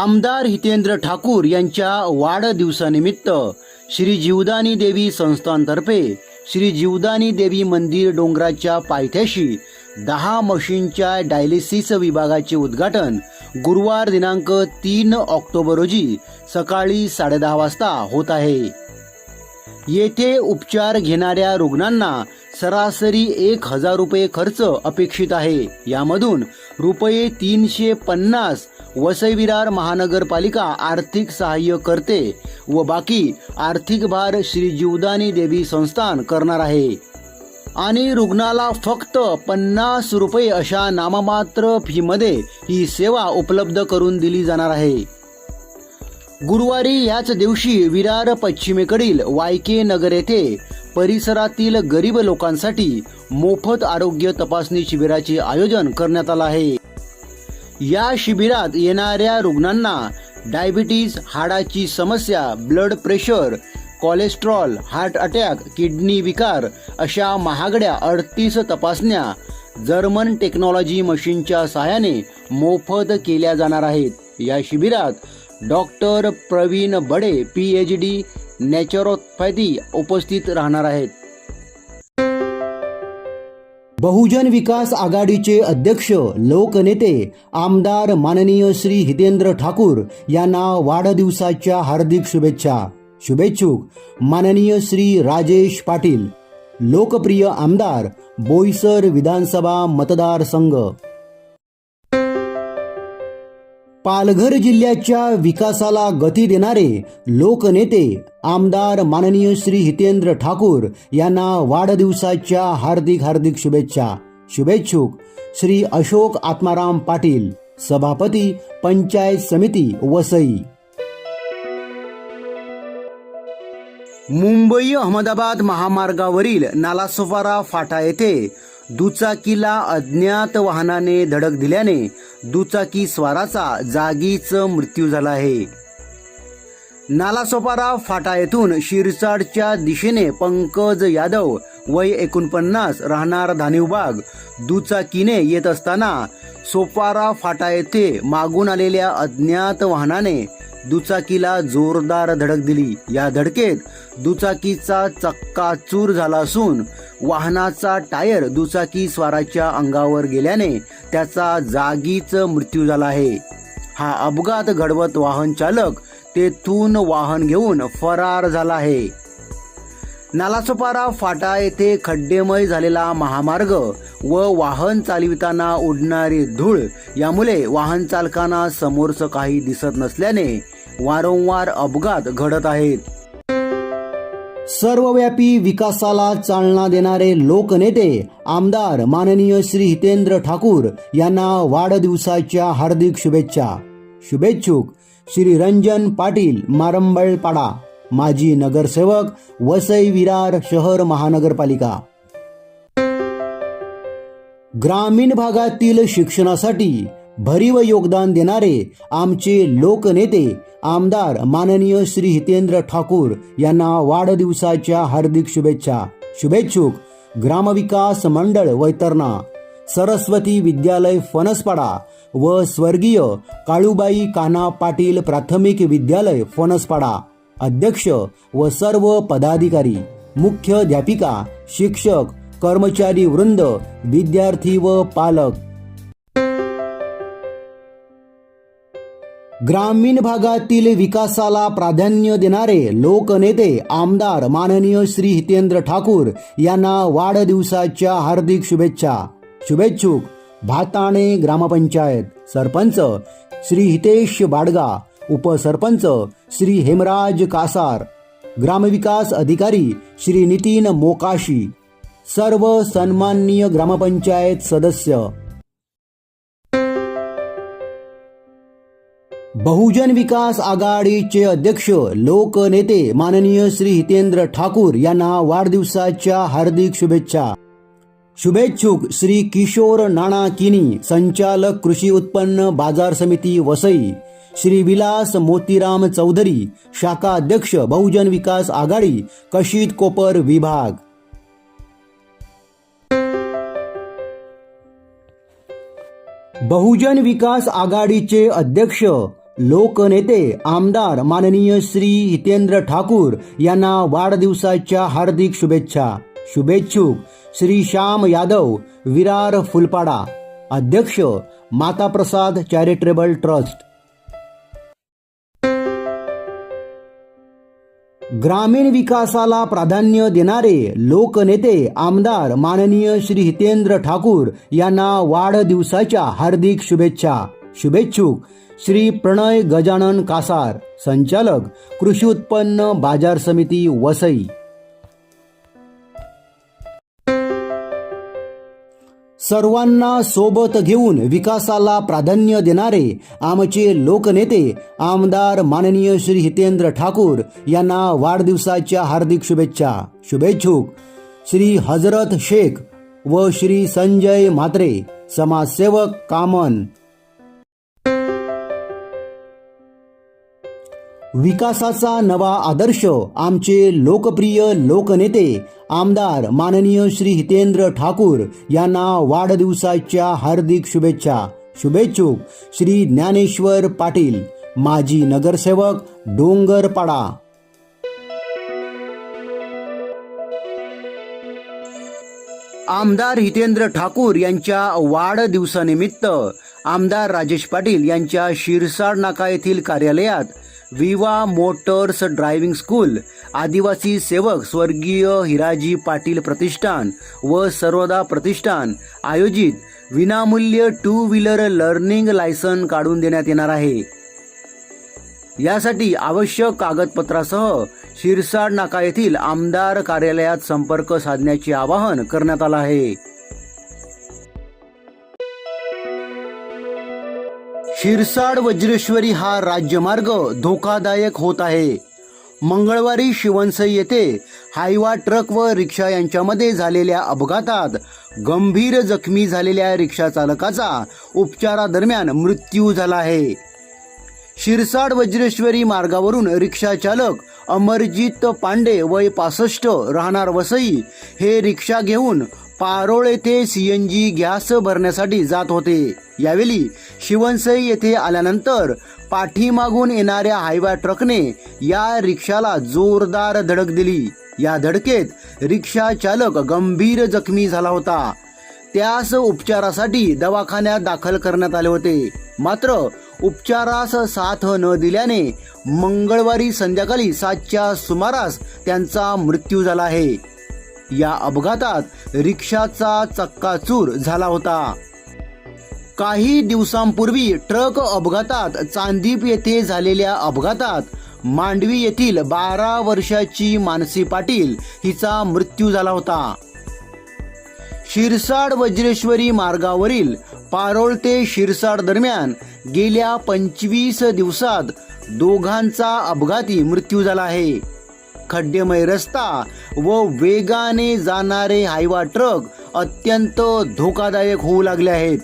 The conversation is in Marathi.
आमदार हितेंद्र ठाकूर यांच्या वाढदिवसानिमित्त श्री जीवदानी देवी संस्थांतर्फे श्री जीवदानी देवी मंदिर डोंगराच्या पायथ्याशी दहा मशीनच्या डायलिसिस विभागाचे उद्घाटन गुरुवार दिनांक तीन ऑक्टोबर रोजी सकाळी साडेदहा वाजता होत आहे. येथे उपचार घेणाऱ्या रुग्णांना सरासरी एक हजार रुपये खर्च अपेक्षित आहे. यामधून रुपये तीनशे पन्नास वसई विरार महानगरपालिका आर्थिक सहाय्य करते व बाकी आर्थिक भार श्री जीवदानी देवी संस्थान करणार आहे. आणि रुग्णाला फक्त पन्नास रुपये अशा नाममात्र फीमध्ये ही सेवा उपलब्ध करून दिली जाणार आहे. गुरुवारी याच दिवशी विरार पश्चिमेकडील वायके नगर येथे परिसरातील गरीब लोकांसाठी मोफत आरोग्य तपासणी शिबिराचे आयोजन करण्यात आलं आहे. या शिबिरात येणाऱ्या रुग्णांना डायबिटीज हाडाची समस्या blood pressure cholesterol heart attack kidney विकार अशा महागड्या अडतीस तपासण्या जर्मन टेक्नॉलॉजी मशीनच्या सहाय्याने मोफत केल्या जाणार आहेत. या शिबिरात doctor Praveen Bade P H D naturopathy उपस्थित राहणार आहेत. बहुजन विकास आघाडीचे अध्यक्ष लोकनेते आमदार माननीय श्री हितेंद्र ठाकूर यांना वाढदिवसाच्या हार्दिक शुभेच्छा. शुभेच्छुक माननीय श्री राजेश पाटील लोकप्रिय आमदार बोईसर विधानसभा मतदारसंघ. पालघर जिल्ह्याच्या विकासाला गती देणारे लोकनेते आमदार माननीय श्री हितेंद्र ठाकूर यांना वाढदिवसाच्या हार्दिक हार्दिक शुभेच्छा. शुभेच्छुक श्री अशोक आत्माराम पाटील सभापती पंचायत समिती वसई. मुंबई अहमदाबाद महामार्गावरील नालासोपारा फाटा येथे दुचाकीला अज्ञात वाहनाने धडक दिल्याने दुचाकी स्वाराचा जागीच मृत्यू झाला आहे. नालासोपारा फाटा येथून शिरसाडच्या दिशेने पंकज यादव वय एकोणपन्नास राहणार धानिवबाग दुचाकीने येत असताना सोपारा फाटा येथे मागून आलेल्या अज्ञात वाहनाने दुचाकीला जोरदार धडक दिली. या धडकेत दुचाकीचा चक्काचूर झाला असून वाहनाचा टायर दुचाकी स्वाराच्या अंगावर गेल्याने त्याचा जागीच मृत्यू झाला आहे. हा अपघात घडवत वाहन चालक तेथून वाहन घेऊन फरार झाला आहे. नालासोपारा फाटा येथे खड्डेमय झालेला महामार्ग व वाहन चालविताना उडणारी धूळ यामुळे वाहन चालकांना समोरचं काही दिसत नसल्याने वारंवार अपघात घडत आहेत. सर्वव्यापी विकासाला चालना देणारे लोकनेते आमदार माननीय श्री हितेंद्र ठाकूर यांना वाढदिवसाच्या हार्दिक शुभेच्छा. शुभेच्छुक श्री रंजन पाटील मारंबळपाडा. माजी नगरसेवक वसई विरार शहर महानगरपालिका. ग्रामीण भागातील शिक्षणासाठी भरीव योगदान देणारे आमचे लोकनेते आमदार माननीय श्री हितेंद्र ठाकूर यांना वाढदिवसाच्या हार्दिक शुभेच्छा. शुभेच्छुक ग्रामविकास मंडळ वैतरणा सरस्वती विद्यालय फणसपाडा व स्वर्गीय काळूबाई काना पाटील प्राथमिक विद्यालय फणसपाडा. अध्यक्ष व सर्व पदाधिकारी मुख्याध्यापिका शिक्षक कर्मचारी वृंद विद्यार्थी व पालक. ग्रामीण भागातील विकासाला प्राधान्य देणारे लोकनेते आमदार माननीय श्री हितेंद्र ठाकूर यांना वाढदिवसाच्या हार्दिक शुभेच्छा. शुभेच्छुक भाताणे ग्रामपंचायत सरपंच श्री हितेश बाडगा उपसरपंच श्री हेमराज कासार ग्रामविकास अधिकारी श्री नितीन मोकाशी सर्व सन्माननीय ग्रामपंचायत सदस्य. बहुजन विकास आघाडीचे अध्यक्ष लोकनेते माननीय श्री हितेंद्र ठाकूर यांना वाढदिवसाच्या हार्दिक शुभेच्छा. शुभेच्छुक श्री किशोर नाणाकिनी संचालक कृषी उत्पन्न बाजार समिती वसई श्री विलास मोतीराम चौधरी शाखा अध्यक्ष बहुजन विकास आघाडी कशीत कोपर विभाग. बहुजन विकास आघाडीचे अध्यक्ष लोकनेते आमदार माननीय श्री हितेंद्र ठाकूर यांना वाढदिवसाच्या हार्दिक शुभेच्छा. शुभेच्छुक श्री श्याम यादव विरार फुलपाडा. अध्यक्ष माताप्रसाद चॅरिटेबल ट्रस्ट. ग्रामीण विकासाला प्राधान्य देणारे लोकनेते आमदार माननीय श्री हितेंद्र ठाकूर यांना वाढदिवसाच्या हार्दिक शुभेच्छा. शुभेच्छुक. श्री प्रणय गजानन कासार संचालक कृषी उत्पन्न बाजार समिती वसई. सर्वांना सोबत घेऊन विकासाला प्राधान्य देणारे आमचे लोकनेते आमदार माननीय श्री हितेंद्र ठाकूर यांना वाढदिवसाच्या हार्दिक शुभेच्छा. शुभेच्छुक श्री हजरत शेख व श्री संजय म्हात्रे समाजसेवक कामन. विकासाचा नवा आदर्श आमचे लोकप्रिय लोकनेते आमदार माननीय श्री हितेंद्र ठाकूर यांना वाढदिवसाच्या हार्दिक शुभेच्छा. शुभेच्छुक श्री ज्ञानेश्वर पाटील माजी नगरसेवक डोंगरपाडा. आमदार हितेंद्र ठाकूर यांच्या वाढदिवसानिमित्त आमदार राजेश पाटील यांच्या शिरसाड नाका येथील कार्यालयात विवा मोटर्स ड्रायव्हिंग स्कूल आदिवासी सेवक स्वर्गीय हिराजी पाटील प्रतिष्ठान व सर्वदा प्रतिष्ठान आयोजित विनामूल्य टू व्हीलर लर्निंग लायसन काढून देण्यात येणार आहे. यासाठी आवश्यक कागदपत्रासह शिरसाड नाका येथील आमदार कार्यालयात संपर्क साधण्याचे आवाहन करण्यात आलं आहे. शिरसाड वज्रेश्वरी हा राज्यमार्ग धोकादायक होत आहे. मंगळवारी शिवनसई येथे हायवा ट्रक व रिक्षा यांच्यामध्ये झालेल्या अपघातात गंभीर जखमी झालेल्या रिक्षा चालकाचा उपचारादरम्यान मृत्यू झाला आहे. शिरसाड वज्रेश्वरी मार्गावरून रिक्षा चालक अमरजीत पांडे वय पासष्ट राहणार वसई हे रिक्षा घेऊन पारोळ येथे सीएनजी गॅस भरण्यासाठी जात होते. यावेळी शिवनसई येथे आल्यानंतर पाठीमागून येणाऱ्या हायवा ट्रकने या रिक्षाला जोरदार धडक दिली. या धडकेत रिक्षा चालक गंभीर जखमी झाला होता. त्यास उपचारासाठी दवाखान्यात दाखल करण्यात आले होते. मात्र उपचारास साथ न दिल्याने मंगळवारी संध्याकाळी सातच्या सुमारास त्यांचा मृत्यू झाला आहे. या अपघातात रिक्षाचा चक्काचूर झाला होता. काही दिवसांपूर्वी ट्रक अपघातात चांदीप येथे झालेल्या अपघातात मांडवी येथील बारा वर्षाची मानसी पाटील हिचा मृत्यू झाला होता. शिरसाड वज्रेश्वरी मार्गावरील पारोळ ते शिरसाड दरम्यान गेल्या पंचवीस दिवसात दोघांचा अपघाती मृत्यू झाला आहे. खड्डेमय रस्ता व वेगाने जाणारे हायवा ट्रक अत्यंत धोकादायक होऊ लागले आहेत.